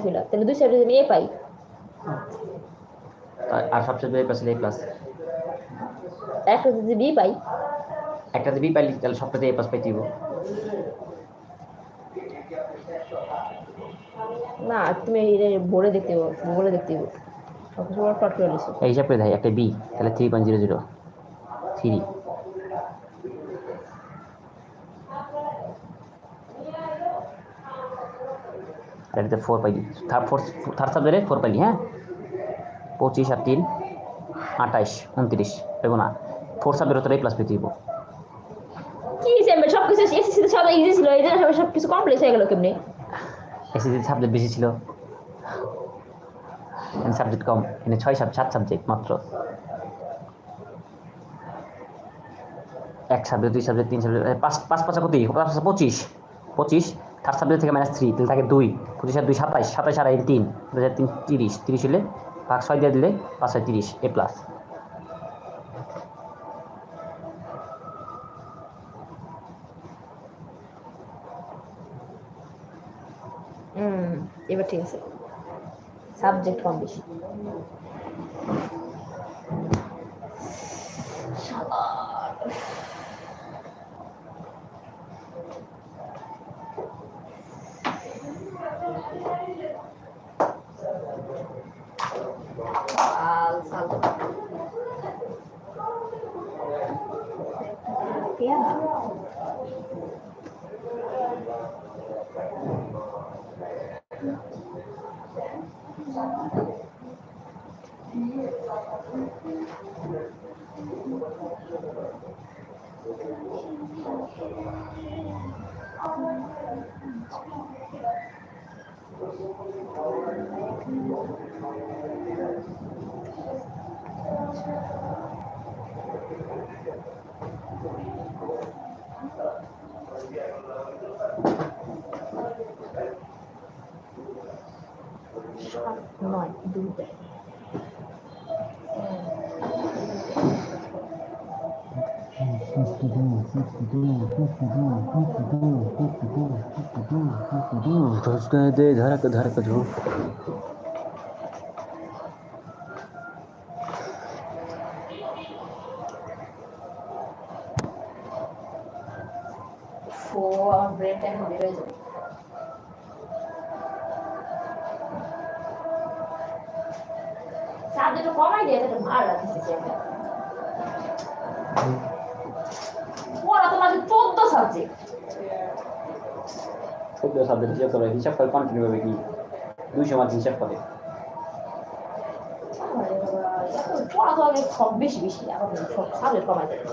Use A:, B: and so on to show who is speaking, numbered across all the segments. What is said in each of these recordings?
A: ছিল তাহলে দুই সাবজেক্ট এ পাই।
B: আর- আর সবচেয়ে বেশি প্লাস এ প্লাস
A: একটা যদি বি পাই।
B: একটাতে বি পাইলি তাহলে সবটাতে এ প্লাস পাইতে দিব
A: না তুমি দেখতে পাবো দেখতে সব প্লট করে
B: এই হিসাব করে দেয় একটা বি তাহলে three point zero zero three এটাতে ফোর পাইলি থার্ড ফোর থার্ড সাবজেক্টে ফোর পাইলি হ্যাঁ পঁচিশ আর তিন আঠাইশ উনত্রিশ দেখো না। ফোর সাবজেক্ট তোর এ প্লাস পেতে দিব
A: কি সব কিছু সব ইজি ছিল এই জন্য সব কিছু কমপ্লিট হয়ে গেল কেমনি?
B: এসএসসি সাবজেক্ট বেশি ছিল। সাবজেক্ট কম এখানে ছয় সাব সাত সাবজেক্ট মাত্র। এক সাবজেক্ট দুই সাবজেক্ট তিন সাবজেক্ট পাঁচ পাঁচ পাঁচা কত পাঁচ পাঁচা পঁচিশ পঁচিশ থার্ড সাবজেক্ট থেকে মাইনাস থ্রি তাহলে থাকে দুই। পঁচিশ দুই সাতাইশ সাতাইশ আর তিন দু হাজার তিন তিরিশ তিরিশ হলে ভাগ ছয় দিয়ে দিলে পাঁচ ছয় তিরিশ, এ প্লাস
A: এবার ঠিক আছে। সাবজেক্ট কম বেশি। সাল সাল Yeah. সাত
B: Shop
A: Light Blueberry. ব্রেনটা এখন বের হয়ে যাবে সাবজেক্ট কমাই দিয়ে এটা মার সাবজেক্ট
B: চোদ্দ সাবজেক্ট হিসাব করে হিসাব করে কন্টিনিউ হবে কি? দুইশো মার্ক হিসাব করে।
A: পড়া তো আগে সব বেশি বেশি এখন সব সাবজেক্ট কমাই সাবজেক্ট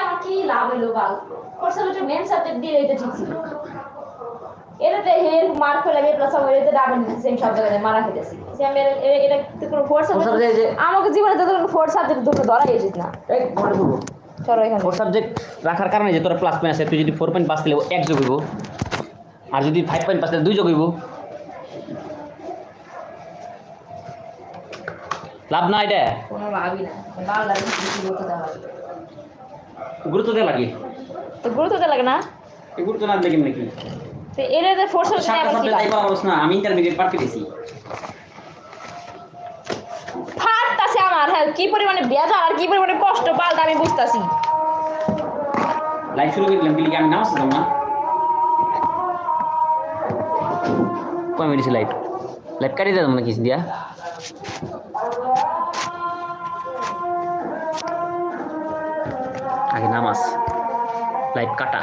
A: আমার কি লাভ হইল বাল সাবজেক্টের মেন সাবজেক্ট দিয়ে এটা ঠিক ছিল এটাতে হের মার্ক পেলাম এ প্লাস আমার এতে ডাবল সেম সব জায়গায় মারা খেতেছি। আমি এটা তো কোনো
B: যে-
A: আমাকে জীবনে তো কোনো ফোর্থ সাবজেক্ট দুটো ধরাই উচিত না। চলো এখানে।
B: ফোর সাবজেক্ট রাখার কারণে যে তোর প্লাস পয়েন্ট আছে তুই যদি ফোর পয়েন্ট পাস দিলে এক যোগ হইব। আর যদি ফাইভ পয়েন্ট পাস দিলে দুই যোগ হইব। লাভ না এটা?
A: কোনো ভাবি না। ভালো লাগে গুরুত্ব দেওয়া
B: গুরুত্ব দেওয়া লাগে?
A: তো গুরুত্ব দেওয়া লাগে না?
C: গুরুত্ব না দেখেন নাকি?
A: তো এর ফোর্স হলে আবার কি
C: না আমি ইন্টারমিডিয়েট পার পেয়েছি।
A: ফাটতাছে আমার হ্যাঁ কি পরিমাণে বেজা আর কি পরিমাণে কষ্ট পাল্টা আমি বুঝতাছি।
C: লাইভ শুরু করে দিলাম বিলিকে আমি নামাজ পড়তাম না?
B: কয় মিনিট লাইভ লাইভ কাটিয়ে দিলাম নাকি দিয়া আগে নামাজ লাইভ কাটা।